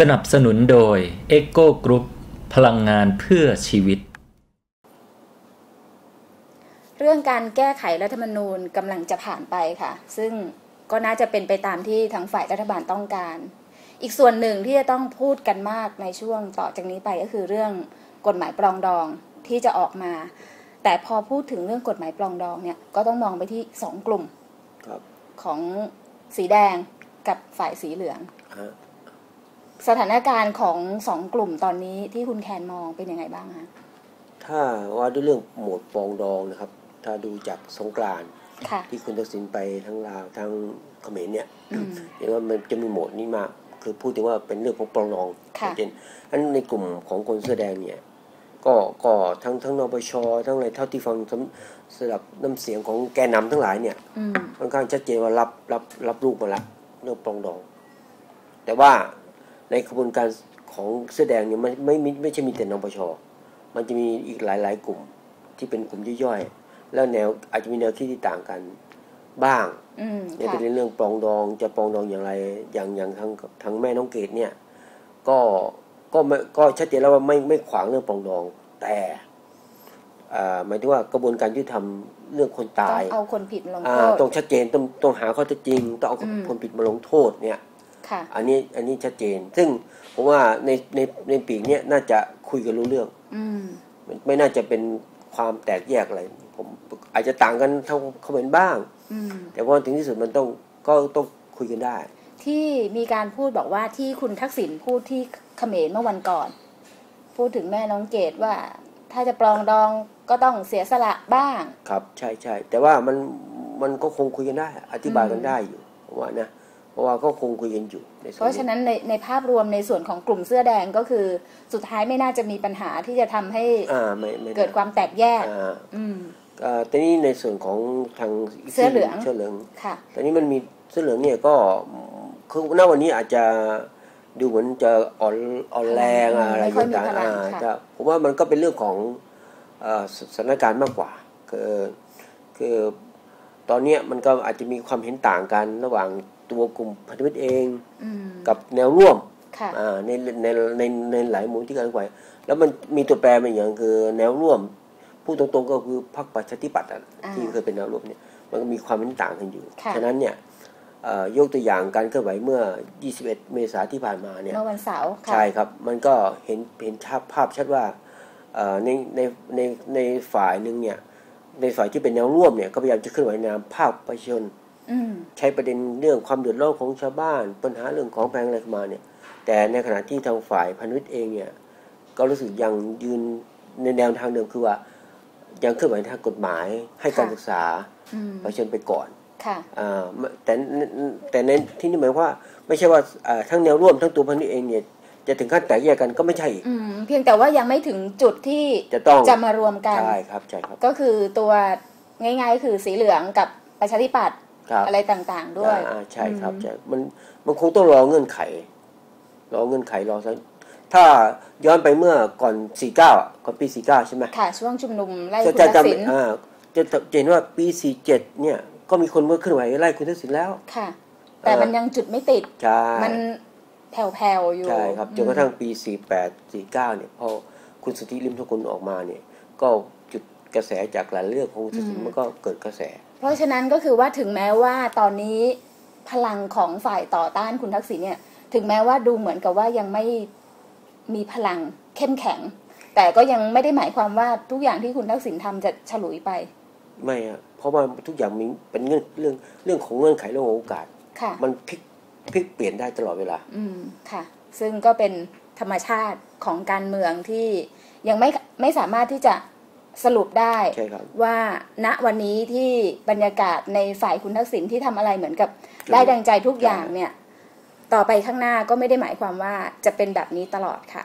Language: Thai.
สนับสนุนโดย e c o Group พลังงานเพื่อชีวิต เรื่องการแก้ไขรัฐธรรมนูญกำลังจะผ่านไปค่ะ ซึ่งก็น่าจะเป็นไปตามที่ทางฝ่ายรัฐบาลต้องการ อีกส่วนหนึ่งที่จะต้องพูดกันมากในช่วงต่อจากนี้ไปก็คือเรื่องกฎหมายปรองดองที่จะออกมา แต่พอพูดถึงเรื่องกฎหมายปรองดองเนี่ยก็ต้องมองไปที่สองกลุ่มครับของสีแดงกับฝ่ายสีเหลืองฮะ สถานการณ์ของสองกลุ่มตอนนี้ที่คุณแคนมองเป็นยังไงบ้างคะถ้าว่าด้วยเรื่องหมวดปรองดองนะครับ ถ้าดูจากสงกรานต์ค่ะที่คุณทักษิณไปทั้งลาวทั้งเขมรเนี่ยอืมเห็นว่ามันจะมีหมวดนี้มากคือพูดถึงว่าเป็นเรื่องของปรองดองค่ะเช่นอันในกลุ่มของคนเสื้อแดงเนี่ยก็ก็ทั้งทั้งนปชทั้งอะไรเท่าที่ฟังสำสำหรับน้ำเสียงของแกนนำทั้งหลายเนี่ยอืมค่อนข้างชัดเจนว่ารับรับรับลูกมาละเรื่องปรองดอง แต่ว่า ในกระบวนการของเสื้อแดงเนี่ยมันไม่ไม่ไม่ใช่มีแต่นปชมันจะมีอีกหลายหลายกลุ่มที่เป็นกลุ่มย่อยๆแล้วแนวอาจจะมีแนวคิดที่ต่างกันบ้างอืมเนี่ยค่ะเป็นเรื่องปรองดองจะปรองดองอย่างไรอย่างอย่างทางทางแม่น้องเกดเนี่ย ก็ก็ไม่ก็ชัดเจนแล้วว่าไม่ไม่ขวางเรื่องปรองดอง แต่อ่าหมายถึงว่ากระบวนการยุติธรรมเรื่องคนต้อตางยเอาคนผิดมาลงอ่าโทษต้องชัดเจนต้องต้องหาข้อเท็จจริงต้องเอาอืมคนผิดมาลงโทษเนี่ยค่ะ อันนี้อันนี้ชัดเจน ซึ่งผมว่าในในในปีกเนี้ยน่าจะคุยกันรู้เรื่อง อืมไม่ไม่น่าจะเป็นความแตกแยกอะไร ผมอาจจะต่างกันเท่าเขาเป็นบ้างอืมแต่พอถึงที่สุดมันต้องก็ต้องคุยกันได้ ที่มีการพูดบอกว่าที่คุณทักษิณพูดที่เขมรเมื่อวันก่อน พูดถึงแม่น้องเกดว่า ถ้าจะปรองดองก็ต้องเสียสละบ้าง ครับ ใช่ใช่แต่ว่ามันมันก็คงคุยกันได้ อธิบายกันอืมได้อยู่ผมว่านะ เพราะว่าก็คงคุยกันอยู่ในส่วนเพราะฉะนั้นในในภาพรวมในส่วนของกลุ่มเสื้อแดงก็คือสุดท้ายไม่น่าจะมีปัญหาที่จะทำให้อ่าไม่ไม่เกิดความแตกแยกอ่าอืมอ่าแต่นี่ในส่วนของทางเสื้อเหลืองเสื้อเหลืองค่ะแต่นี่มันมีเสื้อเหลืองเนี่ยก็คือณวันนี้อาจจะดูเหมือนจะอ่อนอ่อนแรงอะอะไรไม่ค่อยมีต่างพๆลังอ่าค่ะจะผมว่ามันก็เป็นเรื่องของเอ่อสสถานการณ์มากกว่า คือคือตอนเนี้ยมันก็อาจจะมีความเห็นต่างกันระหว่าง ตัวกลุ่มพันธมิตรเองอืมกับแนวร่วมค่ะอ่าในในในในหลายมุมที่กันไว้แล้วมันมีตัวแปรมาอย่างคือแนวร่วมพูดตรงๆก็คือพรรคประชาธิปัตย์อะอ่าที่เคยเป็นแนวร่วมเนี่ยมันก็มีความเห็นต่างกันอยู่ค่ะฉะนั้นเนี่ยเอ่อยกตัวอย่างการเคลื่อนไหวเมื่อ 21 เมษายนที่ผ่านมาเนี่ยเมื่อวันเสาร์ค่ะใช่ครับ มันก็เห็นเห็นภาพภาพชัดว่าเอ่อในในในในฝ่ายหนึ่งเนี่ยในฝ่ายที่เป็นแนวร่วมเนี่ยก็พยายามจะเคลื่อนไหวนามภาคประชาชนอืม ใช้ประเด็นเรื่องความเดือดร้อนของชาวบ้าน ปัญหาเรื่องของแพงอะไรเข้ามาเนี่ย แต่ในขณะที่ทางฝ่ายพันธมิตรเองเนี่ย ก็รู้สึกยังยืนในแนวทางเดิมคือว่า ยังเคลื่อนไหวทางกฎหมายให้การค่ะศึกษาอืมประชาชนไปก่อนค่ะอ่าแต่แต่ในที่นี่หมายความว่า ไม่ใช่ว่าอ่าทั้งแนวร่วมทั้งตัวพันธมิตรเองเนี่ยจะถึงขั้นแตกแยกกันก็ไม่ใช่อีกอืมเพียงแต่ว่ายังไม่ถึงจุดที่จะต้องจะมารวมกันใช่ครับใช่ครับ ก็คือตัวง่ายๆ คือสีเหลืองกับประชาธิปัตย์ครับ อะไรต่างๆด้วยอ่าใช่ครับอืมใช่มันมันคงต้องรอเงื่อนไข รอเงื่อนไขรอสักถ้าย้อนไปเมื่อก่อน49อะก่อนปี49ใช่ไหมค่ะช่วงชุมนุมไล่จะคุณจะทักษิณจำอ่าจะจะเห็นว่าปี47เนี่ยก็มีคนเมื่อขึ้นไหวไล่คุณทักษิณแล้วค่ะ แต่มันยังจุดไม่ติดใช่มันแผ่วๆอยู่ใช่ครับจนกระทั่งปี48 49เนี่ยพอคุณสุทธิริมทกุลออกมาเนี่ย ก็จุดกระแสจากหลายเรื่องของคุณทักษิณมันก็เกิดกระแสเพ ราะฉะนั้นก็คือว่าถึงแม้ว่าตอนนี้พลังของฝ่ายต่อต้านคุณทักษิณเนี่ย ถึงแม้ว่าดูเหมือนกับว่ายังไม่มีพลังเข้มแข็ง แต่ก็ยังไม่ได้หมายความว่าทุกอย่างที่คุณทักษิณทำจะฉลุยไป ไม่อะเพราะว่าทุกอย่างมีเป็นเงื่อนเรื่องเรื่องของเงื่อนไขเรื่องของโอกาสค่ะมันพลิกพลิกเปลี่ยนได้ตลอดเวลา อืมค่ะ ซึ่งก็เป็นธรรมชาติของการเมืองที่ยังไม่ไม่สามารถที่จะ สรุปได้ใช่ครับว่าณวันนี้ที่บรรยากาศในฝ่ายคุณทักษิณที่ทำอะไรเหมือนกับได้ดังใจทุกอย่างเนี่ย ต่อไปข้างหน้าก็ไม่ได้หมายความว่าจะเป็นแบบนี้ตลอดค่ะ